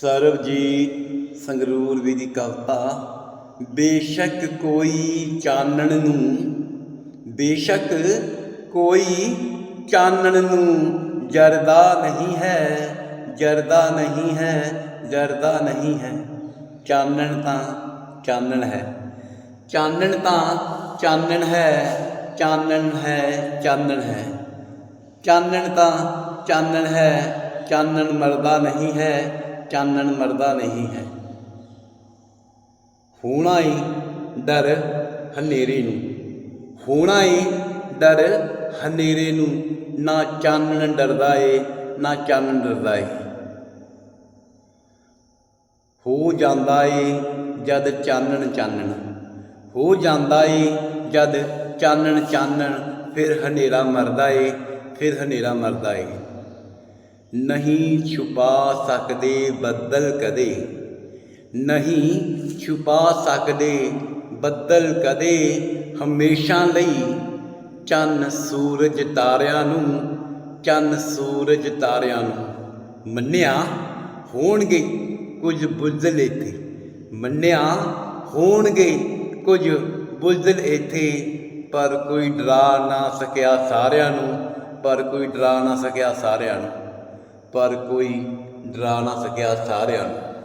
ਸਰਬਜੀਤ ਸੰਗਰੂਰ ਵੀ ਦੀ ਕਵਿਤਾ, ਬੇਸ਼ੱਕ ਕੋਈ ਚਾਨਣ ਨੂੰ, ਬੇਸ਼ੱਕ ਕੋਈ ਚਾਨਣ ਨੂੰ ਜਰਦਾ ਨਹੀਂ ਹੈ, ਜਰਦਾ ਨਹੀਂ ਹੈ, ਜਰਦਾ ਨਹੀਂ ਹੈ। ਚਾਨਣ ਤਾਂ ਚਾਨਣ ਹੈ। ਚਾਨਣ ਤਾਂ ਚਾਨਣ ਹੈ ਚਾਨਣ ਹੈ ਚਾਨਣ ਹੈ। ਚਾਨਣ ਤਾਂ ਚਾਨਣ ਹੈ, ਚਾਨਣ ਮਰਦਾ ਨਹੀਂ ਹੈ ਚਾਨਣ ਮਰਦਾ ਨਹੀਂ ਹੈ। ਹੋਣਾ ਈ ਡਰ ਹਨੇਰੇ ਨੂੰ। ਹੋਣਾ ਈ ਡਰ ਹਨੇਰੇ ਨੂੰ। ਨਾ ਚਾਨਣ ਡਰਦਾ ਏ, ਨਾ ਚਾਨਣ ਡਰਦਾ ਏ। ਹੋ ਜਾਂਦਾ ਏ ਜਦ ਚਾਨਣ ਚਾਨਣ। ਹੋ ਜਾਂਦਾ ਏ ਜਦ ਚਾਨਣ ਚਾਨਣ, ਫਿਰ ਹਨੇਰਾ ਮਰਦਾ ਏ, ਫਿਰ ਹਨੇਰਾ ਮਰਦਾ ਏ। ਨਹੀਂ ਛੁਪਾ ਸਕਦੇ ਬੱਦਲ ਕਦੇ। ਨਹੀਂ ਛੁਪਾ ਸਕਦੇ ਬੱਦਲ ਕਦੇ। ਹਮੇਸ਼ਾ ਲਈ ਚੰਨ ਸੂਰਜ ਤਾਰਿਆਂ ਨੂੰ, ਚੰਨ ਸੂਰਜ ਤਾਰਿਆਂ ਨੂੰ। ਮੰਨਿਆ ਹੋਣਗੇ ਕੁਝ ਬੁੱਝਲ ਇੱਥੇ। ਮੰਨਿਆ ਹੋਣਗੇ ਕੁਝ ਬੁੱਝਲ ਇੱਥੇ। ਪਰ ਕੋਈ ਡਰਾ ਨਾ ਸਕਿਆ ਸਾਰਿਆਂ ਨੂੰ, ਪਰ ਕੋਈ ਡਰਾ ਨਾ ਸਕਿਆ ਸਾਰਿਆਂ ਨੂੰ। ਪਰ ਕੋਈ ਡਰਾ ਨਾ ਸਕਿਆ ਸਾਰਿਆਂ ਨੂੰ।